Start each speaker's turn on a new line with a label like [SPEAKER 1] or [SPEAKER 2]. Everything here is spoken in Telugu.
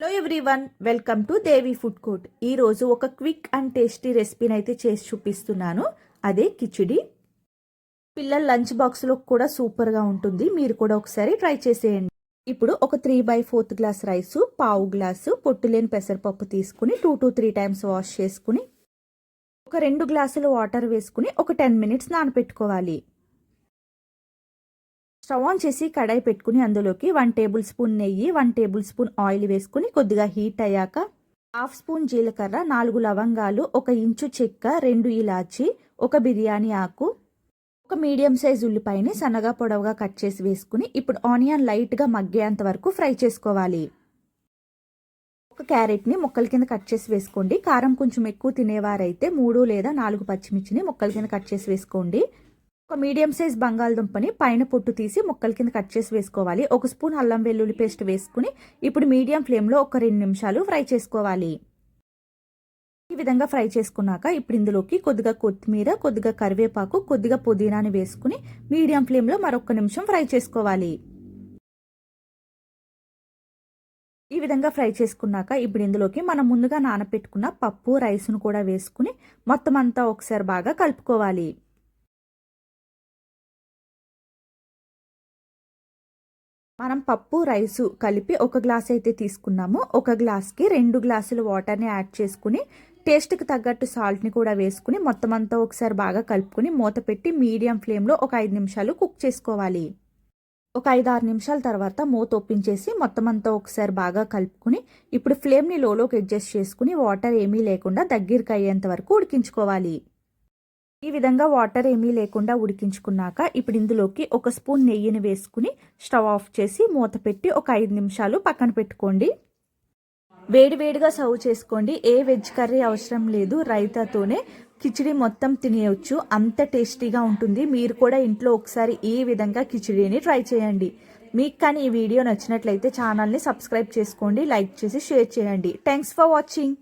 [SPEAKER 1] Hello everyone welcome to Devi food court ఈరోజు ఒక క్విక్ అండ్ టేస్టీ రెసిపీని అయితే చేసి చూపిస్తున్నాను. అదే కిచిడి. పిల్లల లంచ్ బాక్స్లో కూడా సూపర్గా ఉంటుంది. మీరు కూడా ఒకసారి ట్రై చేసేయండి. ఇప్పుడు ఒక three by fourth glass rice పావు గ్లాసు పొట్టులేని పెసరపప్పు తీసుకుని two to three times wash చేసుకుని ఒక రెండు గ్లాసులు వాటర్ వేసుకుని ఒక టెన్ మినిట్స్ నానపెట్టుకోవాలి. స్టవ్ ఆన్ చేసి కడాయి పెట్టుకుని అందులోకి వన్ టేబుల్ స్పూన్ నెయ్యి వన్ టేబుల్ స్పూన్ ఆయిల్ వేసుకుని కొద్దిగా హీట్ అయ్యాక హాఫ్ స్పూన్ జీలకర్ర నాలుగు లవంగాలు ఒక ఇంచు చెక్క రెండు ఇలాచి ఒక బిర్యానీ ఆకు ఒక మీడియం సైజ్ ఉల్లిపాయని సన్నగా పొడవుగా కట్ చేసి వేసుకుని ఇప్పుడు ఆనియన్ లైట్గా మగ్గేంత వరకు ఫ్రై చేసుకోవాలి. ఒక క్యారెట్ని ముక్కల కింద కట్ చేసి వేసుకోండి. కారం కొంచెం ఎక్కువ తినేవారైతే మూడు లేదా నాలుగు పచ్చిమిర్చిని ముక్కల కింద కట్ చేసి వేసుకోండి. ఒక మీడియం సైజ్ బంగాళదుంపని పైన పొట్టు తీసి ముక్కల కింద కట్ చేసి వేసుకోవాలి. ఒక స్పూన్ అల్లం వెల్లుల్లి పేస్ట్ వేసుకుని ఇప్పుడు మీడియం ఫ్లేమ్లో ఒక రెండు నిమిషాలు ఫ్రై చేసుకోవాలి. ఈ విధంగా ఫ్రై చేసుకున్నాక ఇప్పుడు ఇందులోకి కొద్దిగా కొత్తిమీర కొద్దిగా కరివేపాకు కొద్దిగా పుదీనాని వేసుకుని మీడియం ఫ్లేమ్లో మరొక నిమిషం ఫ్రై చేసుకోవాలి. ఈ విధంగా ఫ్రై చేసుకున్నాక ఇప్పుడు ఇందులోకి మనం ముందుగా నానపెట్టుకున్న పప్పు రైస్ను కూడా వేసుకుని మొత్తం అంతా ఒకసారి బాగా కలుపుకోవాలి. మనం పప్పు రైసు కలిపి ఒక గ్లాస్ అయితే తీసుకున్నాము. ఒక గ్లాస్కి రెండు గ్లాసులు వాటర్ని యాడ్ చేసుకుని టేస్ట్కి తగ్గట్టు సాల్ట్ని కూడా వేసుకుని మొత్తం అంతా ఒకసారి బాగా కలుపుకుని మూత పెట్టి మీడియం ఫ్లేమ్లో ఒక ఐదు నిమిషాలు కుక్ చేసుకోవాలి. ఒక ఐదు ఆరు నిమిషాల తర్వాత మూత ఒప్పించేసి మొత్తం అంతా ఒకసారి బాగా కలుపుకుని ఇప్పుడు ఫ్లేమ్ని లోలోకి అడ్జస్ట్ చేసుకుని వాటర్ ఏమీ లేకుండా దగ్గరికి అయ్యేంత వరకు ఉడికించుకోవాలి. ఈ విధంగా వాటర్ ఏమీ లేకుండా ఉడికించుకున్నాక ఇప్పుడు ఇందులోకి ఒక స్పూన్ నెయ్యిని వేసుకుని స్టవ్ ఆఫ్ చేసి మూత పెట్టి ఒక ఐదు నిమిషాలు పక్కన పెట్టుకోండి. వేడివేడిగా సర్వ్ చేసుకోండి. ఏ వెజ్ కర్రీ అవసరం లేదు. రైతాతోనే కిచిడి మొత్తం తినేయొచ్చు. అంత టేస్టీగా ఉంటుంది. మీరు కూడా ఇంట్లో ఒకసారి ఈ విధంగా కిచిడీని ట్రై చేయండి. మీకు కానీ ఈ వీడియో నచ్చినట్లయితే ఛానల్ని సబ్స్క్రైబ్ చేసుకోండి. లైక్ చేసి షేర్ చేయండి. Thanks for watching.